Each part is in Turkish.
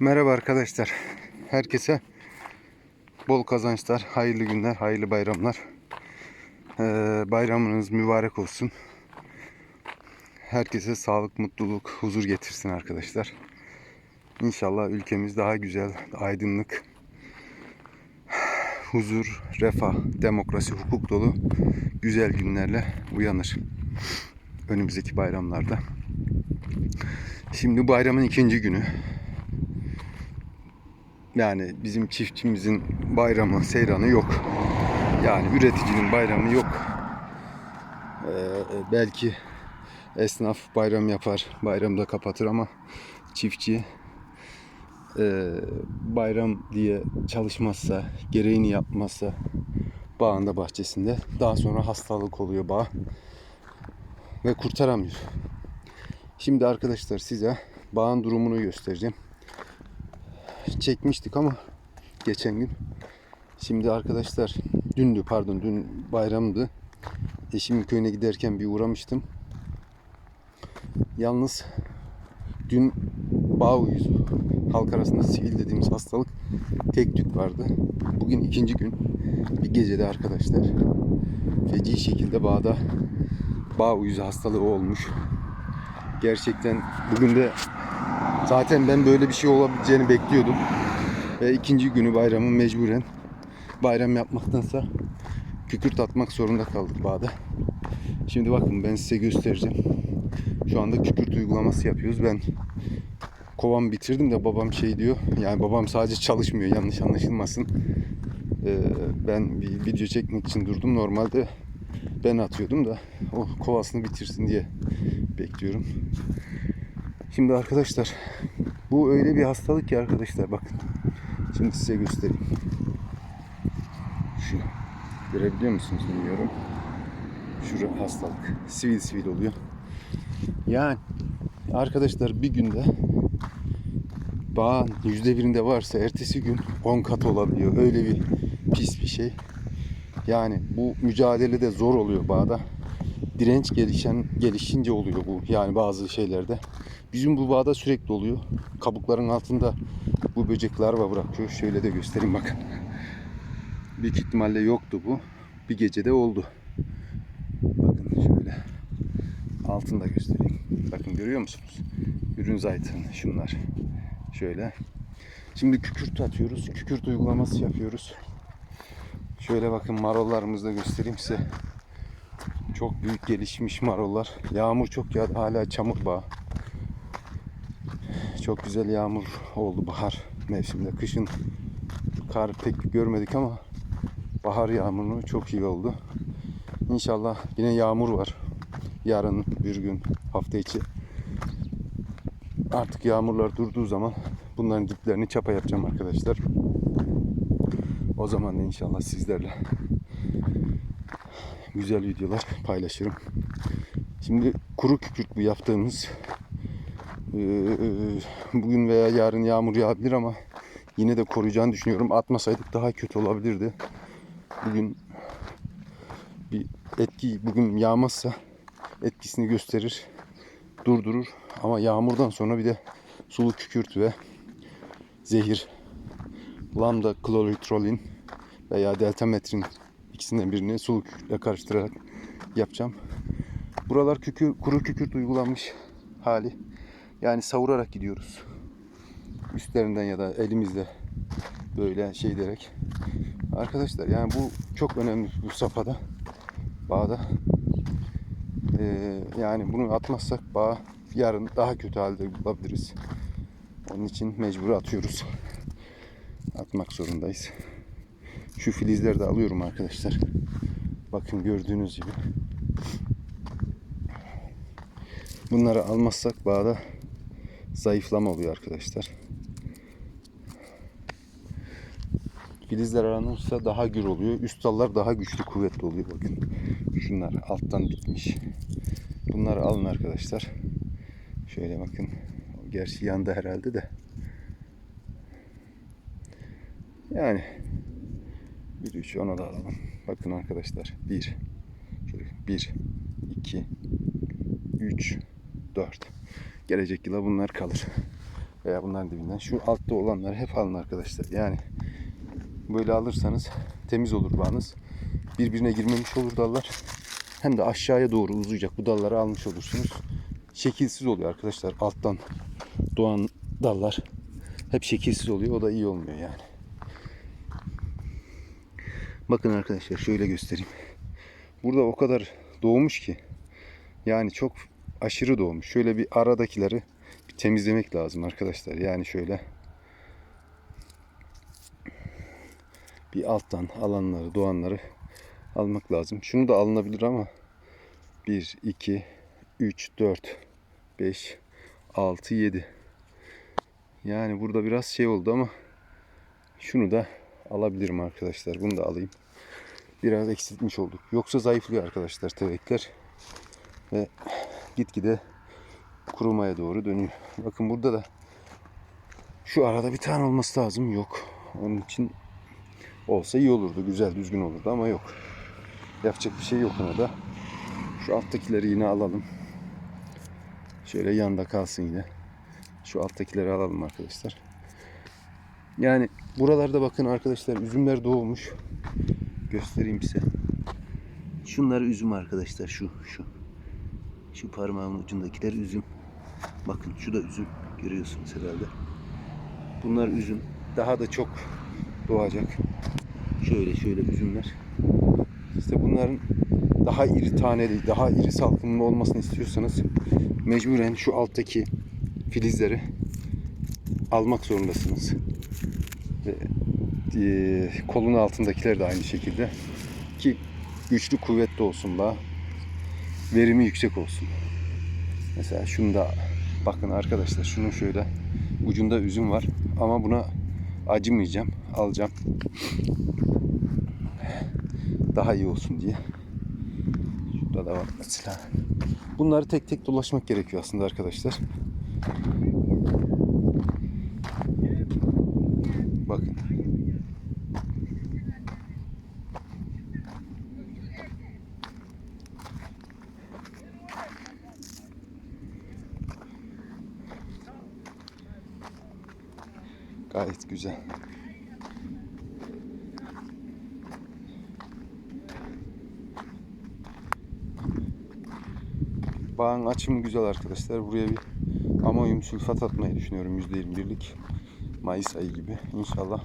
Merhaba arkadaşlar. Herkese bol kazançlar, hayırlı günler, hayırlı bayramlar. Ee, bayramınız mübarek olsun. Herkese sağlık, mutluluk, huzur getirsin arkadaşlar. İnşallah ülkemiz daha güzel, aydınlık, huzur, refah, demokrasi, hukuk dolu güzel günlerle uyanır. Önümüzdeki bayramlarda. Şimdi bayramın ikinci günü. Yani bizim çiftçimizin bayramı, seyranı yok. Yani üreticinin bayramı yok. Ee, belki esnaf bayram yapar, bayramda kapatır ama çiftçi e, bayram diye çalışmazsa, gereğini yapmazsa bağında bahçesinde daha sonra hastalık oluyor bağ ve kurtaramıyor. Şimdi arkadaşlar size bağın durumunu göstereceğim çekmiştik ama geçen gün. Şimdi arkadaşlar dündü pardon dün bayramdı. Eşimin köyüne giderken bir uğramıştım. Yalnız dün bağ uyuzu halk arasında sivil dediğimiz hastalık tek tük vardı. Bugün ikinci gün bir gecede arkadaşlar feci şekilde bağda bağ uyuzu hastalığı olmuş. Gerçekten bugün de Zaten ben böyle bir şey olabileceğini bekliyordum. Ve ikinci günü bayramın mecburen bayram yapmaktansa kükürt atmak zorunda kaldık bağda. Şimdi bakın ben size göstereceğim. Şu anda kükürt uygulaması yapıyoruz. Ben kovan bitirdim de babam şey diyor. Yani babam sadece çalışmıyor yanlış anlaşılmasın. Ee, ben bir video çekmek için durdum. Normalde ben atıyordum da o kovasını bitirsin diye bekliyorum. Şimdi arkadaşlar bu öyle bir hastalık ki arkadaşlar bakın. Şimdi size göstereyim. Şu görebiliyor musunuz bilmiyorum. Şu hastalık sivil sivil oluyor. Yani arkadaşlar bir günde bağın yüzde birinde varsa ertesi gün 10 kat olabiliyor. Öyle bir pis bir şey. Yani bu mücadelede zor oluyor bağda. Direnç gelişen gelişince oluyor bu. Yani bazı şeylerde. Bizim bu bağda sürekli oluyor. Kabukların altında bu böcekler var bırakıyor. Şöyle de göstereyim bakın. Büyük ihtimalle yoktu bu. Bir gecede oldu. Bakın şöyle. Altında göstereyim. Bakın görüyor musunuz? Ürün zaytını şunlar. Şöyle. Şimdi kükürt atıyoruz. Kükürt uygulaması yapıyoruz. Şöyle bakın marollarımızı da göstereyim size. Çok büyük gelişmiş marollar. Yağmur çok yağdı. Hala çamur bağı. Çok güzel yağmur oldu bahar mevsiminde. Kışın kar pek görmedik ama bahar yağmuru çok iyi oldu. İnşallah yine yağmur var. Yarın bir gün hafta içi. Artık yağmurlar durduğu zaman bunların diplerini çapa yapacağım arkadaşlar. O zaman da inşallah sizlerle güzel videolar paylaşırım. Şimdi kuru kükürt bu yaptığımız ee, bugün veya yarın yağmur yağabilir ama yine de koruyacağını düşünüyorum. Atmasaydık daha kötü olabilirdi. Bugün bir etki bugün yağmazsa etkisini gösterir, durdurur. Ama yağmurdan sonra bir de sulu kükürt ve zehir lambda kloritrolin veya deltametrin ikisinden birini sulu kükürtle karıştırarak yapacağım. Buralar kükür, kuru kükürt uygulanmış hali. Yani savurarak gidiyoruz. Üstlerinden ya da elimizle böyle şey ederek. Arkadaşlar yani bu çok önemli bu safhada. Bağda. Ee, yani bunu atmazsak bağ yarın daha kötü halde bulabiliriz. Onun için mecbur atıyoruz. Atmak zorundayız. Şu filizleri de alıyorum arkadaşlar. Bakın gördüğünüz gibi. Bunları almazsak bağda zayıflama oluyor arkadaşlar. Filizler aranırsa daha gür oluyor. Üst dallar daha güçlü kuvvetli oluyor bakın. Şunlar alttan bitmiş. Bunları alın arkadaşlar. Şöyle bakın. Gerçi yanda herhalde de. Yani bir üç ona da alalım. Bakın arkadaşlar. Bir. Şöyle bir, iki, üç, dört. Gelecek yıla bunlar kalır. veya bunların dibinden şu altta olanları hep alın arkadaşlar. Yani böyle alırsanız temiz olur bağınız. Birbirine girmemiş olur dallar. Hem de aşağıya doğru uzayacak bu dalları almış olursunuz. Şekilsiz oluyor arkadaşlar. Alttan doğan dallar hep şekilsiz oluyor. O da iyi olmuyor yani. Bakın arkadaşlar şöyle göstereyim. Burada o kadar doğmuş ki. Yani çok aşırı doğmuş. Şöyle bir aradakileri bir temizlemek lazım arkadaşlar. Yani şöyle bir alttan alanları, doğanları almak lazım. Şunu da alınabilir ama 1, 2, 3, 4, 5, 6, 7. Yani burada biraz şey oldu ama şunu da alabilirim arkadaşlar. Bunu da alayım. Biraz eksiltmiş olduk. Yoksa zayıflıyor arkadaşlar tevekler. Ve gitgide kurumaya doğru dönüyor. Bakın burada da şu arada bir tane olması lazım. Yok. Onun için olsa iyi olurdu. Güzel düzgün olurdu ama yok. Yapacak bir şey yok ona da. Şu alttakileri yine alalım. Şöyle yanda kalsın yine. Şu alttakileri alalım arkadaşlar. Yani buralarda bakın arkadaşlar üzümler doğmuş. Göstereyim size. Şunlar üzüm arkadaşlar şu şu. Şu parmağımın ucundakiler üzüm. Bakın şu da üzüm. Görüyorsunuz herhalde. Bunlar üzüm. Daha da çok doğacak. Şöyle şöyle üzümler. İşte bunların daha iri taneli, daha iri salkımlı olmasını istiyorsanız mecburen şu alttaki filizleri almak zorundasınız. Ve e, kolun altındakiler de aynı şekilde ki güçlü kuvvetli olsun da verimi yüksek olsun. Mesela şunu da bakın arkadaşlar şunun şöyle ucunda üzüm var ama buna acımayacağım. Alacağım. Daha iyi olsun diye. Şurada da var mesela. Bunları tek tek dolaşmak gerekiyor aslında arkadaşlar. Bakın. Gayet güzel. Bağın açımı güzel arkadaşlar. Buraya bir amonyum sülfat atmayı düşünüyorum %21'lik. Mayıs ayı gibi inşallah.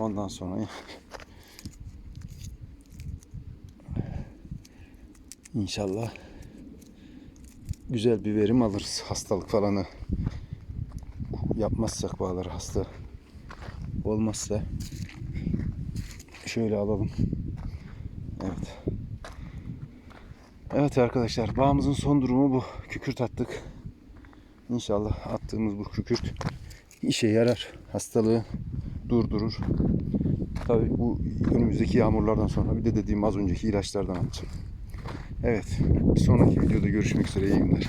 Ondan sonra inşallah güzel bir verim alırız. Hastalık falanı yapmazsak bağları hasta olmazsa şöyle alalım. Evet. Evet arkadaşlar bağımızın son durumu bu. Kükürt attık. İnşallah attığımız bu kükürt işe yarar. Hastalığı durdurur. Tabii bu önümüzdeki yağmurlardan sonra bir de dediğim az önceki ilaçlardan alacağım. Evet. Bir sonraki videoda görüşmek üzere. İyi günler.